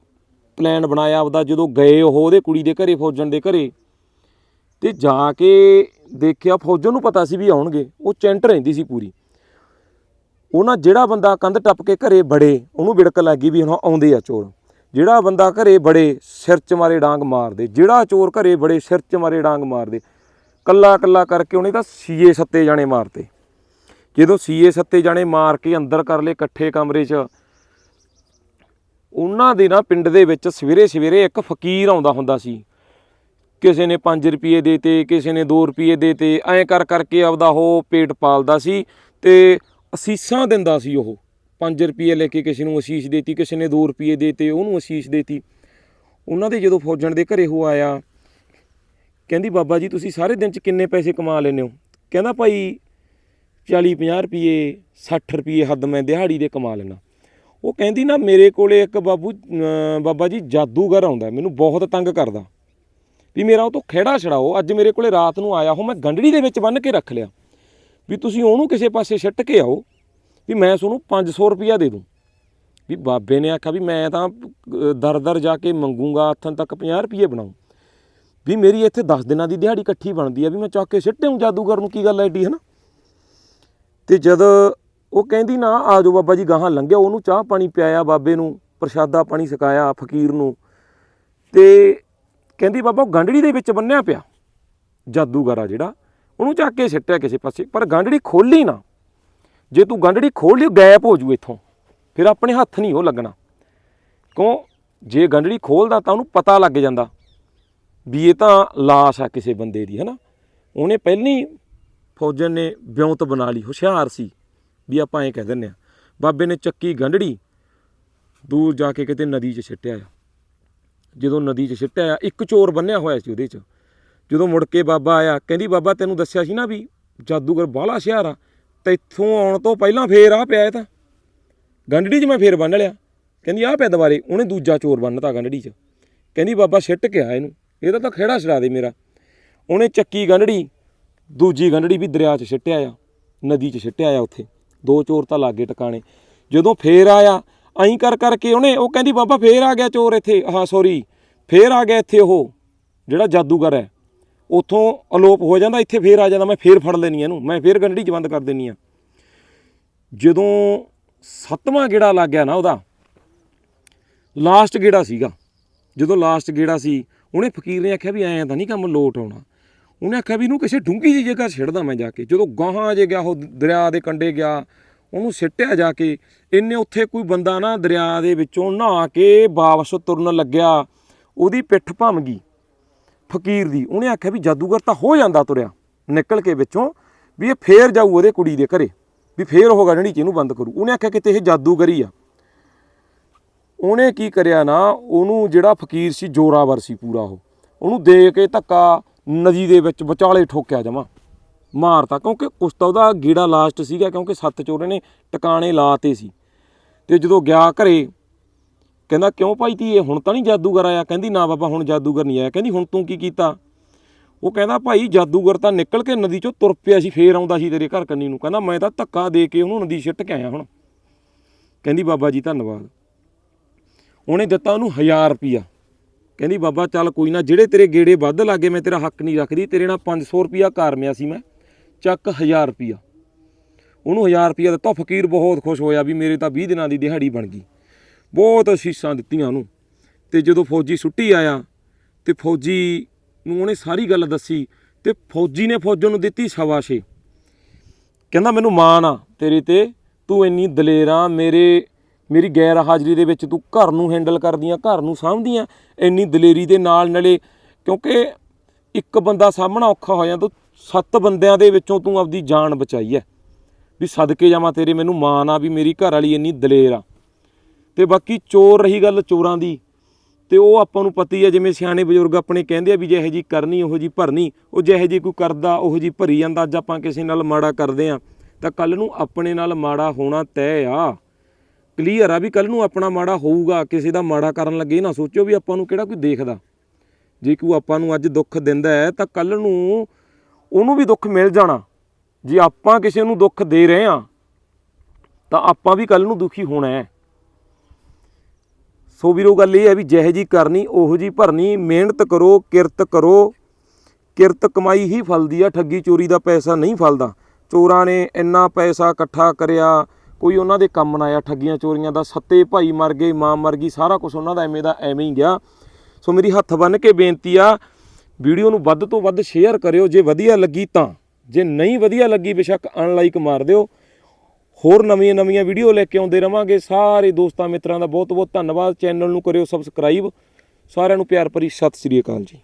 ਪਲਾਨ ਬਣਾਇਆ ਆਪਦਾ, ਜਦੋਂ ਗਏ ਉਹ ਉਹਦੇ ਕੁੜੀ ਦੇ ਘਰੇ, ਫੌਜਣ ਦੇ ਘਰੇ। ਤੇ ਜਾ ਕੇ ਦੇਖਿਆ, ਫੌਜਣ ਨੂੰ ਪਤਾ ਸੀ ਵੀ ਆਉਣਗੇ। ਉਹ ਚੈਂਟ ਰਹਿੰਦੀ ਸੀ ਪੂਰੀ। ਉਹਨਾਂ ਜਿਹੜਾ ਬੰਦਾ ਕੰਧ ਟੱਪ ਕੇ ਘਰੇ ਬੜੇ ਉਹਨੂੰ ਵਿੜਕ ਲੱਗੀ ਵੀ ਹੁਣ ਆਉਂਦੇ ਆ ਚੋਰ। ਜਿਹੜਾ ਬੰਦਾ ਘਰੇ ਬੜੇ ਸਿਰ 'ਚ ਮਾਰੇ ਡਾਂਗ ਮਾਰਦੇ। ਜਿਹੜਾ ਚੋਰ ਘਰੇ ਬੜੇ ਸਿਰ 'ਚ ਮਾਰੇ ਡਾਂਗ ਮਾਰਦੇ। ਕੱਲਾ ਕੱਲਾ ਕਰਕੇ ਉਹਨੇ ਤਾਂ ਸੀਏ ਸੱਤੇ ਜਾਣੇ ਮਾਰਤੇ। ਜਦੋਂ ਸੀਏ ਸੱਤੇ ਜਾਣੇ ਮਾਰ ਕੇ ਅੰਦਰ ਕਰ ਲਏ ਇਕੱਠੇ ਕਮਰੇ 'ਚ, ਉਹਨਾਂ ਦੇ ਨਾ ਪਿੰਡ ਦੇ ਵਿੱਚ ਸਵੇਰੇ ਸਵੇਰੇ ਇੱਕ ਫਕੀਰ ਆਉਂਦਾ ਹੁੰਦਾ ਸੀ। ਕਿਸੇ ਨੇ 5 ਰੁਪਏ ਦੇਤੇ ਕਿਸੇ ਨੇ 2 ਰੁਪਏ ਦੇਤੇ ਐਂ ਕਰ ਕਰਕੇ ਆਪਦਾ ਉਹ ਪੇਟ ਪਾਲਦਾ ਸੀ ਤੇ ਅਸੀਸਾਂ ਦਿੰਦਾ ਸੀ ਉਹ। 5 ਰੁਪਏ ਲੈ ਕੇ ਕਿਸੇ ਨੂੰ ਅਸੀਸ ਦੇਤੀ, ਕਿਸੇ ਨੇ 2 ਰੁਪਏ ਦੇਤੇ ਉਹਨੂੰ ਅਸੀਸ ਦੇਤੀ। ਉਹਨਾਂ ਦੇ ਜਦੋਂ ਫੌਜਣ ਦੇ ਘਰੇ ਉਹ ਆਇਆ, ਕਹਿੰਦੀ, ਬਾਬਾ ਜੀ, ਤੁਸੀਂ ਸਾਰੇ ਦਿਨ ਚ ਕਿੰਨੇ ਪੈਸੇ ਕਮਾ ਲੈਂਦੇ ਹੋ? ਕਹਿੰਦਾ, ਭਾਈ 40 50 ਰੁਪਏ 60 ਰੁਪਏ ਹੱਦ ਮੈਂ ਦਿਹਾੜੀ ਦੇ ਕਮਾ ਲੈਣਾ ਉਹ ਕਹਿੰਦੀ ਨਾ, ਮੇਰੇ ਕੋਲੇ ਇੱਕ ਬਾਬੂ ਬਾਬਾ ਜੀ ਜਾਦੂਗਰ ਆਉਂਦਾ ਮੈਨੂੰ ਬਹੁਤ ਤੰਗ ਕਰਦਾ। ਵੀ ਮੇਰਾ ਉਹ ਤੋਂ ਖਿਹੜਾ ਛੜਾਓ ਅੱਜ ਮੇਰੇ ਕੋਲੇ ਰਾਤ ਨੂੰ ਆਇਆ ਹੋ ਮੈਂ ਗੰਢੜੀ ਦੇ ਵਿੱਚ ਬੰਨ੍ਹ ਕੇ ਰੱਖ ਲਿਆ। ਵੀ ਤੁਸੀਂ ਉਹਨੂੰ ਕਿਸੇ ਪਾਸੇ ਛੱਟ ਕੇ ਆਓ, ਵੀ ਮੈਂ ਤੁਹਾਨੂੰ 500 ਰੁਪਿਆ ਦੇ ਦੂੰ। ਵੀ ਬਾਬੇ ਨੇ ਆਖਿਆ ਵੀ ਮੈਂ ਤਾਂ ਦਰ ਦਰ ਜਾ ਕੇ ਮੰਗੂਗਾ ਹੱਥਾਂ ਤੱਕ 50 ਰੁਪਏ ਬਣਾਉ। ਵੀ ਮੇਰੀ ਇੱਥੇ 10 ਦਿਨਾਂ ਦੀ ਦਿਹਾੜੀ ਇਕੱਠੀ ਬਣਦੀ ਆ ਵੀ ਮੈਂ ਚੱਕ ਕੇ ਸਿੱਟੇ ਜਾਦੂਗਰ ਨੂੰ ਕੀ ਗੱਲ ਐਡੀ ਹੈ ਨਾ ਤੇ ਜਦ ਉਹ ਕਹਿੰਦੀ ਨਾ, ਆ ਜਾਓ ਬਾਬਾ ਜੀ, ਗਾਹਾਂ ਲੰਘਿਆ ਉਹਨੂੰ ਚਾਹ ਪਾਣੀ ਪਿਆਇਆ ਬਾਬੇ ਨੂੰ, ਪ੍ਰਸ਼ਾਦਾ ਪਾਣੀ ਛਕਾਇਆ ਫਕੀਰ ਨੂੰ। ਤੇ ਕਹਿੰਦੀ, ਬਾਬਾ, ਉਹ ਗੰਢੜੀ ਦੇ ਵਿੱਚ ਬੰਨਿਆ ਪਿਆ, ਜਾਦੂਗਰ ਆ ਜਿਹੜਾ। ਉਹਨੂੰ ਚੱਕ ਕੇ ਸਿੱਟਿਆ ਕਿਸੇ ਪਾਸੇ, ਪਰ ਗੰਢੜੀ ਖੋਲੀ ਨਾ। ਜੇ ਤੂੰ ਗੰਢੜੀ ਖੋਲ ਲਈ, ਉਹ ਗਾਇਬ ਹੋ ਜੂ ਇੱਥੋਂ। ਫਿਰ ਆਪਣੇ ਹੱਥ ਨਹੀਂ ਉਹ ਲੱਗਣਾ। ਕਿਉਂ? ਜੇ ਗੰਢੜੀ ਖੋਲਦਾ ਤਾਂ ਉਹਨੂੰ ਪਤਾ ਲੱਗ ਜਾਂਦਾ ਵੀ ਇਹ ਤਾਂ ਲਾਸ਼ ਆ ਕਿਸੇ ਬੰਦੇ ਦੀ, ਹੈਨਾ? ਉਹਨੇ ਪਹਿਲੀ ਫੌਜਣ ਨੇ ਬਿਉਂਤ ਬਣਾ ਲਈ, ਹੁਸ਼ਿਆਰ ਸੀ ਵੀ ਆਪਾਂ ਐਂ ਕਹਿ ਦਿੰਨੇ ਆ ਬਾਬੇ ਨੇ ਚੱਕੀ ਗੰਢੜੀ, ਦੂਰ ਜਾ ਕੇ ਕਿਤੇ ਨਦੀ 'ਚ ਛਿੱਟਿਆ ਆ। ਜਦੋਂ ਨਦੀ 'ਚ ਛਿੱਟਿਆ ਆ, ਇੱਕ ਚੋਰ ਬੰਨਿਆ ਹੋਇਆ ਸੀ ਉਹਦੇ 'ਚ। ਜਦੋਂ ਮੁੜ ਕੇ ਬਾਬਾ ਆਇਆ, ਕਹਿੰਦੀ, ਬਾਬਾ, ਤੈਨੂੰ ਦੱਸਿਆ ਸੀ ਨਾ ਵੀ ਜਾਦੂਗਰ ਬਾਹਲਾ ਹੁਸ਼ਿਆਰ ਆ ਤੇ ਇੱਥੋਂ ਆਉਣ ਤੋਂ ਪਹਿਲਾਂ ਫੇਰ ਆ ਪਿਆ ਇਹ ਤਾਂ। ਗੰਢੜੀ 'ਚ ਮੈਂ ਫੇਰ ਬੰਨ ਲਿਆ। ਕਹਿੰਦੀ ਆ ਪਿਆ ਦੁਬਾਰੇ। ਉਹਨੇ ਦੂਜਾ ਚੋਰ ਬੰਨਤਾ ਗੰਢੜੀ 'ਚ। ਕਹਿੰਦੀ, ਬਾਬਾ, ਛਿੱਟ ਕੇ ਆ ਇਹਨੂੰ। ਇਹਦਾ ਤਾਂ ਖੇੜਾ ਛਡਾ ਦੇ ਮੇਰਾ। ਉਹਨੇ ਚੱਕੀ ਗੰਢੜੀ ਦੂਜੀ ਗੰਢੜੀ ਵੀ ਦਰਿਆ 'ਚ ਸਿੱਟਿਆ ਆ, ਨਦੀ 'ਚ ਸਿੱਟਿਆ ਆ ਉੱਥੇ। ਦੋ ਚੋਰ ਤਾਂ ਲਾਗੇ ਟਿਕਾਣੇ। ਜਦੋਂ ਫੇਰ ਆਇਆ ਐਂ ਕਰ ਕਰਕੇ ਉਹਨੇ, ਉਹ ਕਹਿੰਦੀ, ਬਾਬਾ, ਫੇਰ ਆ ਗਿਆ ਚੋਰ ਇੱਥੇ। ਹਾਂ ਸੌਰੀ ਫੇਰ ਆ ਗਿਆ ਇੱਥੇ ਉਹ, ਜਿਹੜਾ ਜਾਦੂਗਰ ਹੈ। ਉਥੋਂ ਅਲੋਪ ਹੋ ਜਾਂਦਾ, ਇੱਥੇ ਫੇਰ ਆ ਜਾਂਦਾ, ਮੈਂ ਫੇਰ ਫੜ ਲੈਣੀ ਇਹਨੂੰ। ਮੈਂ ਫੇਰ ਗੰਢੜੀ 'ਚ ਬੰਦ ਕਰ ਦੇਣੀ ਆ ਜਦੋਂ ਸੱਤਵਾਂ ਗੇੜਾ ਲੱਗ ਗਿਆ ਨਾ ਉਹਦਾ ਲਾਸਟ ਗੇੜਾ ਸੀਗਾ। ਜਦੋਂ ਲਾਸਟ ਗੇੜਾ ਸੀ, ਉਹਨੇ ਫਕੀਰ ਨੇ ਆਖਿਆ ਵੀ ਐਂ ਤਾਂ ਨਹੀਂ ਕੰਮ ਲੋਟ ਆਉਣਾ। ਉਹਨੇ ਆਖਿਆ ਵੀ ਇਹਨੂੰ ਕਿਸੇ ਡੂੰਗੀ ਜੀ ਜਗ੍ਹਾ ਛੇੜਦਾ ਮੈਂ ਜਾ ਕੇ। ਜਦੋਂ ਗਾਹਾਂ ਜੇ ਗਿਆ, ਉਹ ਦਰਿਆ ਦੇ ਕੰਢੇ ਗਿਆ, ਉਹਨੂੰ ਸਿੱਟਿਆ ਜਾ ਕੇ, ਇੰਨੇ ਉੱਥੇ ਕੋਈ ਬੰਦਾ ਨਾ ਦਰਿਆ ਦੇ ਵਿੱਚੋਂ ਨਹਾ ਕੇ ਵਾਪਸ ਤੁਰਨ ਲੱਗਿਆ, ਉਹਦੀ ਪਿੱਠ ਭੰਮ ਗਈ, ਫਕੀਰ ਦੀ। ਉਹਨੇ ਆਖਿਆ ਵੀ ਜਾਦੂਗਰ ਤਾਂ ਹੋ ਜਾਂਦਾ ਤੁਰਿਆ, ਨਿਕਲ ਕੇ ਵਿੱਚੋਂ, ਵੀ ਇਹ ਫੇਰ ਜਾਊ ਉਹਦੇ ਕੁੜੀ ਦੇ ਘਰੇ, ਵੀ ਫੇਰ ਉਹ ਗੜਣੀ ਚ ਇਹਨੂੰ ਬੰਦ ਕਰੂ। ਉਹਨੇ ਆਖਿਆ ਕਿਤੇ ਇਹ ਜਾਦੂਗਰੀ ਆ। ਉਹਨੇ ਕੀ ਕਰਿਆ ਨਾ, ਉਹਨੂੰ ਜਿਹੜਾ ਫਕੀਰ ਸੀ, ਜੋਰਾਵਰ ਸੀ ਪੂਰਾ ਉਹ। ਉਹਨੂੰ ਦੇ ਕੇ ਧੱਕਾ ਨਦੀ ਦੇ ਵਿੱਚ ਵਿਚਾਲੇ ਠੋਕਿਆ ਜਮਾ, ਮਾਰਤਾ, ਕਿਉਂਕਿ ਉਸ ਤਾਂ ਉਹਦਾ ਗੀੜਾ ਲਾਸਟ ਸੀਗਾ, ਕਿਉਂਕਿ ਸੱਤ ਚੋਰੇ ਨੇ ਟਿਕਾਣੇ ਲਾਤੇ ਸੀ। ਤੇ ਜਦੋਂ ਗਿਆ ਘਰੇ, ਕਹਿੰਦਾ, ਕਿਉਂ ਭਾਈ ਤੀ ਇਹ ਹੁਣ ਤਾਂ ਨਹੀਂ ਜਾਦੂਗਰ ਆਇਆ? ਕਹਿੰਦੀ, ਨਾ ਬਾਬਾ, ਹੁਣ ਜਾਦੂਗਰ ਨਹੀਂ ਆਇਆ। ਕਹਿੰਦੀ, ਹੁਣ ਤੂੰ ਕੀ ਕੀਤਾ? ਉਹ ਕਹਿੰਦਾ, ਭਾਈ, ਜਾਦੂਗਰ ਤਾਂ ਨਿਕਲ ਕੇ ਨਦੀ ਚੋਂ ਤੁਰ ਪਿਆ ਸੀ, ਫੇਰ ਆਉਂਦਾ ਸੀ ਤੇਰੇ ਘਰ ਕੰਨੀ ਨੂੰ। ਕਹਿੰਦਾ, ਮੈਂ ਤਾਂ ਧੱਕਾ ਦੇ ਕੇ ਉਹਨੂੰ ਨਦੀ ਸਿੱਟ ਕੇ ਆਇਆ ਹੁਣ। ਕਹਿੰਦੀ, ਬਾਬਾ ਜੀ, ਧੰਨਵਾਦ। ਉਹਨੇ ਦਿੱਤਾ ਉਹਨੂੰ 1000 ਰੁਪਿਆ ਕਹਿੰਦੀ, ਬਾਬਾ, ਚੱਲ ਕੋਈ ਨਾ, ਜਿਹੜੇ ਤੇਰੇ ਗੇੜੇ ਵੱਧ ਲੱਗੇ, ਮੈਂ ਤੇਰਾ ਹੱਕ ਨਹੀਂ ਰੱਖਦੀ, ਤੇਰੇ ਨਾਲ 500 ਰੁਪਿਆ ਕਾਰਮਿਆ ਸੀ ਮੈਂ, ਚੱਕ 1000 ਰੁਪਿਆ ਉਹਨੂੰ 1000 ਰੁਪਿਆ ਦਿੱਤਾ, ਫਕੀਰ ਬਹੁਤ ਖੁਸ਼ ਹੋਇਆ ਵੀ ਮੇਰੇ ਤਾਂ 20 ਦਿਨਾਂ ਦੀ ਦਿਹਾੜੀ ਬਣ ਗਈ। ਬਹੁਤ ਅਸੀਸਾਂ ਦਿੱਤੀਆਂ ਉਹਨੂੰ। ਤੇ ਜਦੋਂ ਫੌਜੀ ਛੁੱਟੀ ਆਇਆ, ਤੇ ਫੌਜੀ ਨੂੰ ਉਹਨੇ ਸਾਰੀ ਗੱਲ ਦੱਸੀ, ਤੇ ਫੌਜੀ ਨੇ ਫੌਜਣ ਨੂੰ ਦਿੱਤੀ ਸ਼ਾਬਾਸ਼ੇ ਕਹਿੰਦਾ, ਮੈਨੂੰ ਮਾਣ ਆ ਤੇਰੇ ਤੇ, ਤੂੰ ਇੰਨੀ ਦਲੇਰ, ਮੇਰੇ ਮੇਰੀ ਗੈਰ ਹਾਜ਼ਰੀ ਦੇ ਵਿੱਚ ਤੂੰ ਘਰ ਨੂੰ ਹੈਂਡਲ ਕਰਦੀਆਂ, ਘਰ ਨੂੰ ਸਾਂਭਦੀਆਂ, ਇੰਨੀ ਦਲੇਰੀ ਦੇ ਨਾਲ ਨਾਲੇ ਕਿਉਂਕਿ ਇੱਕ ਬੰਦਾ ਸਾਹਮਣਾ ਔਖਾ ਹੋ ਜਾਂਦਾ, ਸੱਤ ਬੰਦਿਆਂ ਦੇ ਵਿੱਚੋਂ ਤੂੰ ਆਪਦੀ ਜਾਨ ਬਚਾਈ ਹੈ ਵੀ ਸਦਕੇ ਜਾਵਾਂ ਤੇਰੇ, ਮੈਨੂੰ ਮਾਣ ਆ ਵੀ ਮੇਰੀ ਘਰ ਵਾਲੀ ਇੰਨੀ ਦਲੇਰ ਆ। ਤੇ ਬਾਕੀ ਚੋਰ ਰਹੀ ਗੱਲ ਚੋਰਾਂ ਦੀ, ਤੇ ਉਹ ਆਪਾਂ ਨੂੰ ਪਤੀ ਆ, ਜਿਵੇਂ ਸਿਆਣੇ ਬਜ਼ੁਰਗ ਆਪਣੇ ਕਹਿੰਦੇ ਆ ਵੀ ਜਿਹੇ ਜੀ ਕਰਨੀ, ਉਹੋ ਜੀ ਭਰਨੀ, ਉਹ ਜਿਹੇ ਜੀ ਕੋਈ ਕਰਦਾ, ਉਹੋ ਜੀ ਭਰੀ ਜਾਂਦਾ, ਅੱਜ ਆਪਾਂ ਕਿਸੇ ਨਾਲ ਮਾੜਾ ਕਰਦੇ ਆ, ਤਾਂ ਕੱਲ ਨੂੰ ਆਪਣੇ ਨਾਲ ਮਾੜਾ ਹੋਣਾ ਤੈਅ ਆ। ਕਲੀਅਰ ਆ ਵੀ ਕੱਲ ਨੂੰ ਆਪਣਾ ਮਾੜਾ ਹੋਊਗਾ, ਕਿਸੇ ਦਾ ਮਾੜਾ ਕਰਨ ਲੱਗੇ ਨਾ ਸੋਚਿਓ ਵੀ ਆਪਾਂ ਨੂੰ ਕਿਹੜਾ ਕੋਈ ਦੇਖਦਾ। ਜੇ ਕੋਈ ਆਪਾਂ ਨੂੰ ਅੱਜ ਦੁੱਖ ਦਿੰਦਾ ਹੈ, ਤਾਂ ਕੱਲ ਨੂੰ ਉਹਨੂੰ ਵੀ ਦੁੱਖ ਮਿਲ ਜਾਣਾ। ਜੇ ਆਪਾਂ ਕਿਸੇ ਨੂੰ ਦੁੱਖ ਦੇ ਰਹੇ ਆ ਤਾਂ ਆਪਾਂ ਵੀ ਕੱਲ ਨੂੰ ਦੁਖੀ ਹੋਣਾ ਹੈ। ਸੋ ਵੀਰੋ, ਗੱਲ ਇਹ ਹੈ ਵੀ ਜਿਹੇ ਜੀ ਕਰਨੀ, ਉਹੋ ਜੀ ਭਰਨੀ, ਮਿਹਨਤ ਕਰੋ, ਕਿਰਤ ਕਰੋ। ਕਿਰਤ ਕਮਾਈ ਹੀ ਫਲਦੀ ਆ, ਠੱਗੀ ਚੋਰੀ ਦਾ ਪੈਸਾ ਨਹੀਂ ਫਲਦਾ। ਚੋਰਾਂ ਨੇ ਇੰਨਾ ਪੈਸਾ ਇਕੱਠਾ ਕਰਿਆ ਕੋਈ ਉਹਨਾਂ ਦੇ ਕੰਮ ਨਾ ਆਇਆ, ਠੱਗੀਆਂ ਚੋਰੀਆਂ ਦਾ ਸੱਤੇ ਭਾਈ ਮਰ ਗਏ, ਮਾਂ ਮਰ ਗਈ, ਸਾਰਾ ਕੁਝ ਉਹਨਾਂ ਦਾ ਐਵੇਂ ਦਾ ਐਵੇਂ ਹੀ ਗਿਆ। ਸੋ ਮੇਰੀ ਹੱਥ ਬੰਨ ਕੇ ਬੇਨਤੀ ਆ, ਵੀਡੀਓ ਨੂੰ ਵੱਧ ਤੋਂ ਵੱਧ ਸ਼ੇਅਰ ਕਰਿਓ, ਜੇ ਵਧੀਆ ਲੱਗੀ ਤਾਂ। ਜੇ ਨਹੀਂ ਵਧੀਆ ਲੱਗੀ, ਬੇਸ਼ੱਕ ਅਨਲਾਈਕ ਮਾਰ ਦਿਓ। ਹੋਰ ਨਵੀਆਂ ਨਵੀਆਂ ਵੀਡੀਓ ਲੈ ਕੇ ਆਉਂਦੇ ਰਵਾਂਗੇ। ਸਾਰੇ ਦੋਸਤਾਂ ਮਿੱਤਰਾਂ ਦਾ ਬਹੁਤ ਬਹੁਤ ਧੰਨਵਾਦ। ਚੈਨਲ ਨੂੰ ਕਰਿਓ ਸਬਸਕ੍ਰਾਈਬ ਸਾਰਿਆਂ ਨੂੰ ਪਿਆਰ ਭਰੀ ਸਤਿ ਸ੍ਰੀ ਅਕਾਲ ਜੀ।